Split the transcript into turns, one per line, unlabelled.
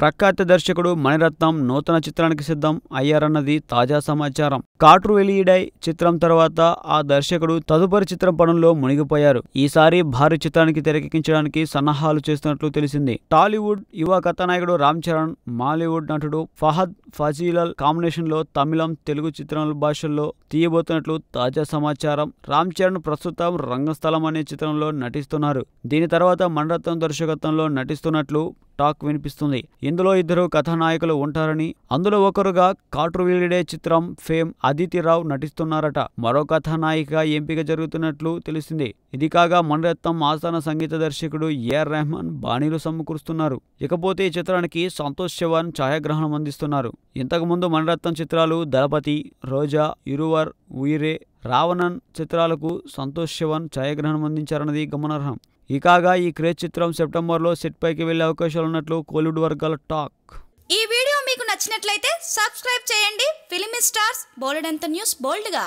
ప్రఖ్యాత దర్శకుడు మణిరత్నం నూతన చిత్రానికి సిద్ధం అయ్యారన్నది తాజా సమాచారం. కాట్రు వెలియిడై చిత్రం తర్వాత ఆ దర్శకుడు తదుపరి చిత్రం పనుల్లో మునిగిపోయారు. ఈసారి భారీ చిత్రానికి తెరకెక్కించడానికి సన్నాహాలు చేస్తున్నట్లు తెలిసింది. టాలీవుడ్ యువ కథానాయకుడు రామ్ చరణ్ మాలీవుడ్ నటుడు ఫహద్ ఫజీలల్ కాంబినేషన్లో తమిళం తెలుగు చిత్రాల భాషల్లో తీయబోతున్నట్లు తాజా సమాచారం. రామ్ చరణ్ ప్రస్తుతం రంగస్థలం అనే చిత్రంలో నటిస్తున్నారు. దీని తర్వాత మణరత్నం దర్శకత్వంలో నటిస్తున్నట్లు టాక్ వినిపిస్తుంది. ఇందులో ఇద్దరు కథానాయకులు ఉంటారని అందులో ఒకరుగా కాట్రువీలిడే చిత్రం ఫేమ్ అదితిరావు నటిస్తున్నారట. మరో కథానాయిక ఎంపిక జరుగుతున్నట్లు తెలిసింది. ఇది కాగా మణిరత్నం ఆస్థాన సంగీత దర్శకుడు ఏఆర్ రెహమాన్ బాణీలు సమకూరుస్తున్నారు. ఇకపోతే ఈ చిత్రానికి సంతోష్ చవాన్ ఛాయాగ్రహణం అందిస్తున్నారు. ఇంతకుముందు మణిరత్నం చిత్రాలు దళపతి రోజా ఇరువర్ ఉయిరే రావణన్ చిత్రాలకు సంతోష్ శివన్ ఛాయాగ్రహణం అందించారన్నది గమనార్హం. ఈ కాగా ఈ క్రేజ్ చిత్రం సెప్టెంబర్లో సెట్ పైకి వెళ్ళే అవకాశాలున్నట్లు కోలీవుడ్ వర్గాల టాక్.
ఈ వీడియో మీకు నచ్చినట్లయితే సబ్స్క్రైబ్ చేయండి. ఫిలిం స్టార్స్ బోలెడంత న్యూస్ బోల్డ్గా.